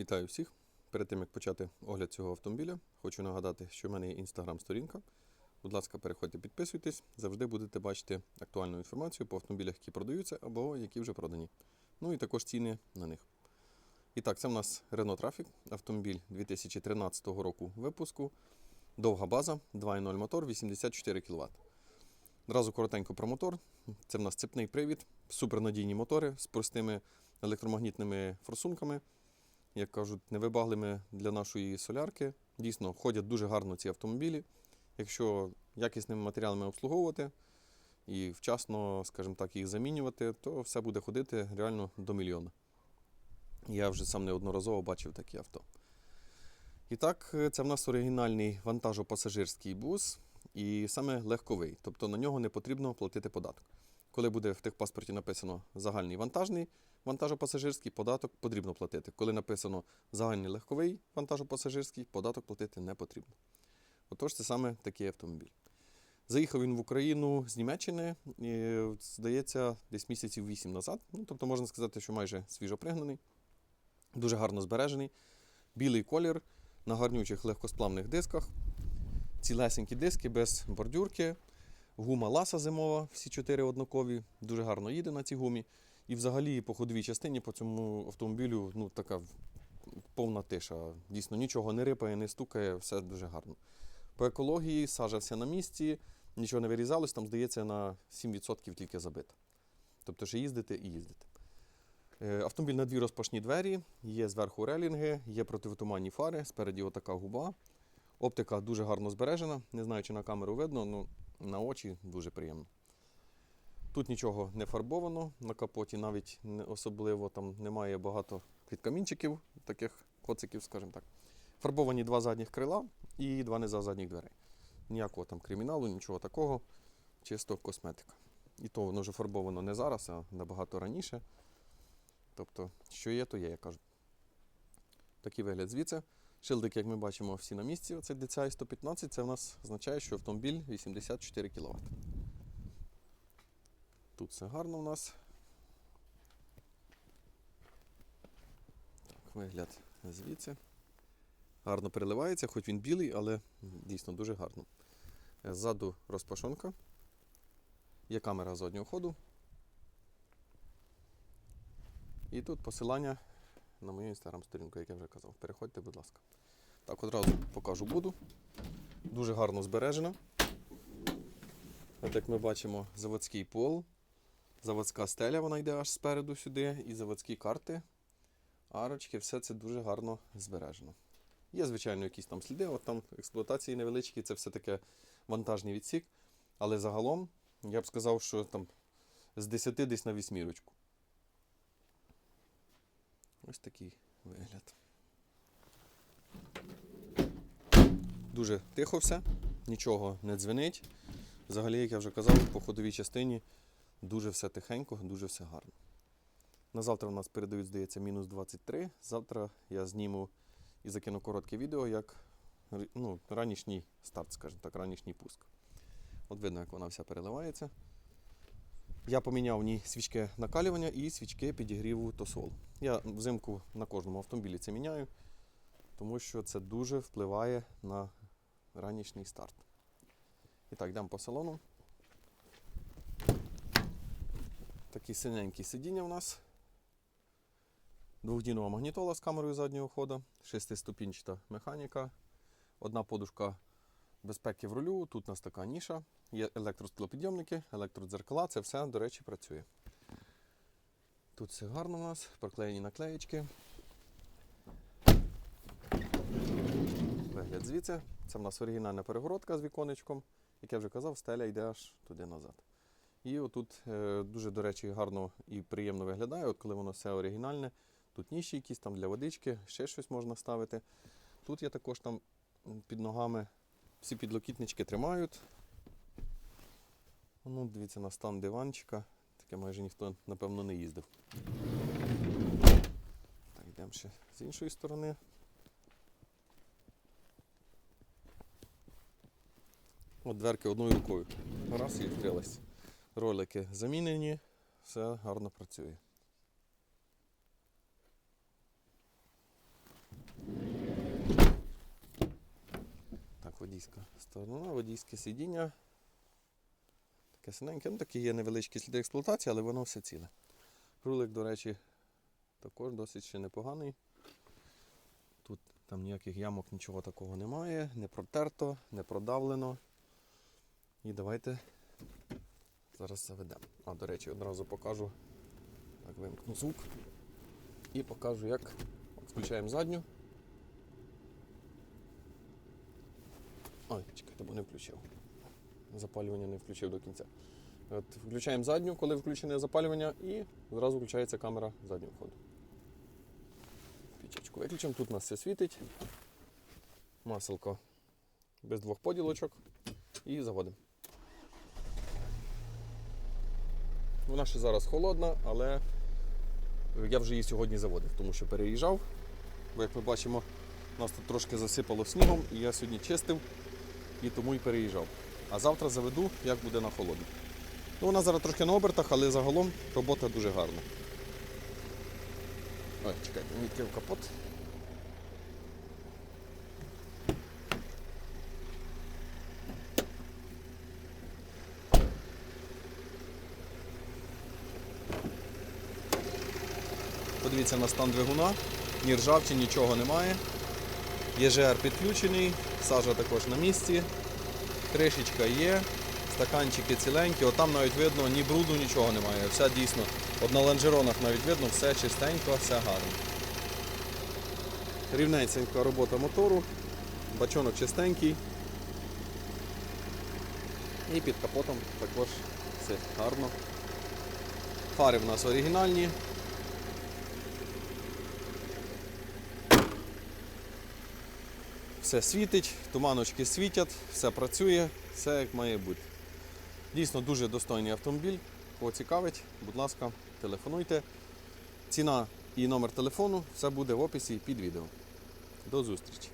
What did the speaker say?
Вітаю всіх! Перед тим як почати огляд цього автомобіля, хочу нагадати, що в мене є інстаграм-сторінка. Будь ласка, переходьте, підписуйтесь, завжди будете бачити актуальну інформацію по автомобілях, які продаються або які вже продані. Ну і також ціни на них. І так, це в нас Renault Trafic, автомобіль 2013 року випуску. Довга база, 2.0 мотор, 84 кВт. Одразу коротенько про мотор. Це в нас цепний привід, супернадійні мотори з простими електромагнітними форсунками як кажуть, невибаглими для нашої солярки. Дійсно, ходять дуже гарно ці автомобілі. Якщо якісними матеріалами обслуговувати і вчасно, скажімо так, їх замінювати, то все буде ходити реально до мільйона. Я вже сам неодноразово бачив такі авто. І так, це в нас оригінальний вантажопасажирський бус і саме легковий, тобто на нього не потрібно платити податок. Коли буде в техпаспорті написано загальний вантажний вантажопасажирський, податок потрібно платити. Коли написано загальний легковий вантажопасажирський, податок платити не потрібно. Отож, це саме такий автомобіль. Заїхав він в Україну з Німеччини, і, здається, десь місяців 8 назад. Ну, тобто можна сказати, що майже свіжопригнаний, дуже гарно збережений. Білий колір на гарнючих легкосплавних дисках. Цілесенькі диски без бордюрки. Гума ласа зимова, всі чотири однакові, дуже гарно їде на цій гумі. І взагалі по ходовій частині по цьому автомобілю ну, така повна тиша. Дійсно, нічого не рипає, не стукає, все дуже гарно. По екології сажа вся на місці, нічого не вирізалось, там, здається, на 7% тільки забито. Тобто, ще їздити і їздити. Е, Автомобіль на дві розпашні двері, є зверху релінги, є противотуманні фари, спереді отака губа. Оптика дуже гарно збережена. Не знаю, чи на камеру видно, але на очі дуже приємно. Тут нічого не фарбовано, на капоті навіть особливо там немає багато підкамінчиків, таких коциків, скажімо так. Фарбовані два задніх крила і два низа задніх дверей. Ніякого там криміналу, нічого такого, чисто косметика. І то воно вже фарбовано не зараз, а набагато раніше. Тобто, що є, то є, я кажу. Такий вигляд звідси. Шилдик, як ми бачимо, всі на місці. Оцей DCI 115, це в нас означає, що автомобіль 84 кВт. Тут все гарно у нас. Вигляд звідси. Гарно переливається, хоч він білий, але дійсно дуже гарно. Ззаду розпашонка. Є камера заднього ходу. І тут посилання на мою інстаграм-сторінку, як я вже казав. Переходьте, будь ласка. Так, одразу покажу буду. Дуже гарно збережена. От як ми бачимо, заводський пол, заводська стеля, вона йде аж спереду сюди, і заводські карти, арочки, все це дуже гарно збережено. Є, звичайно, якісь там сліди, от там експлуатації невеличкі, це все таке вантажний відсік. Але загалом я б сказав, що там з 10 десь на вісьмірочку. Ось такий вигляд. Дуже тихо все, нічого не дзвенить. Взагалі, як я вже казав, по ходовій частині дуже все тихенько, дуже все гарно. На завтра у нас передають, здається, мінус 23. Завтра я зніму і закину коротке відео, як ну, ранішній старт, скажімо так, ранішній пуск. От видно, як вона вся переливається. Я поміняв в ній свічки накалювання і свічки підігріву тосол. Я взимку на кожному автомобілі це міняю, тому що це дуже впливає на ранішній старт. І так, йдемо по салону. Такі синенькі сидіння у нас. Двохдінова магнітола з камерою заднього ходу, шестиступінчата механіка, одна подушка безпеки в рулю, тут у нас така ніша, є електросклопідйомники, електродзеркала, це все, до речі, працює. Тут все гарно у нас, проклеєні наклеєчки. Вигляд звідси. Це в нас оригінальна перегородка з віконечком. Як я вже казав, стеля йде аж туди назад. І отут е, дуже, до речі, гарно і приємно виглядає, от коли воно все оригінальне. Тут ніші якісь там для водички, ще щось можна ставити. Тут є також там під ногами всі підлокітнички тримають. Ну, дивіться на стан диванчика. Таке майже ніхто, напевно, не їздив. Так, йдемо ще з іншої сторони. От дверки одною рукою. Раз і відкрилась. Ролики замінені, все гарно працює. Водійська сторона, водійське сидіння. Таке синеньке, ну такі є невеличкі сліди експлуатації, але воно все ціле. Рулик, до речі, також досить ще непоганий. Тут там ніяких ямок, нічого такого немає, не протерто, не продавлено. І давайте зараз заведемо. А, до речі, одразу покажу. Так, вимкну звук. І покажу, як включаємо задню. Ой, чекайте, бо не включив. Запалювання не включив до кінця. От, включаємо задню, коли включене запалювання, і зразу включається камера заднього ходу. Пічечку виключимо, тут у нас все світить. Маселко без двох поділочок. І заводимо. Вона ще зараз холодна, але я вже її сьогодні заводив, тому що переїжджав. Бо як ми бачимо, нас тут трошки засипало снігом, і я сьогодні чистив і тому і переїжджав. А завтра заведу, як буде на холодно. Ну, вона зараз трохи на обертах, але загалом робота дуже гарна. Ой, чекайте, відкрив капот. Подивіться на стан двигуна, ні ржавчин, нічого немає. ЄЖР підключений, сажа також на місці, кришечка є, стаканчики ціленькі, отам навіть видно, ні бруду, нічого немає. Все дійсно, от на лонжеронах навіть видно, все чистенько, все гарно. Рівненька робота мотору, бачонок чистенький. І під капотом також все гарно. Фари в нас оригінальні. Все світить, туманочки світять, все працює, все як має бути. Дійсно дуже достойний автомобіль. Кого цікавить, будь ласка, телефонуйте. Ціна і номер телефону все буде в описі під відео. До зустрічі!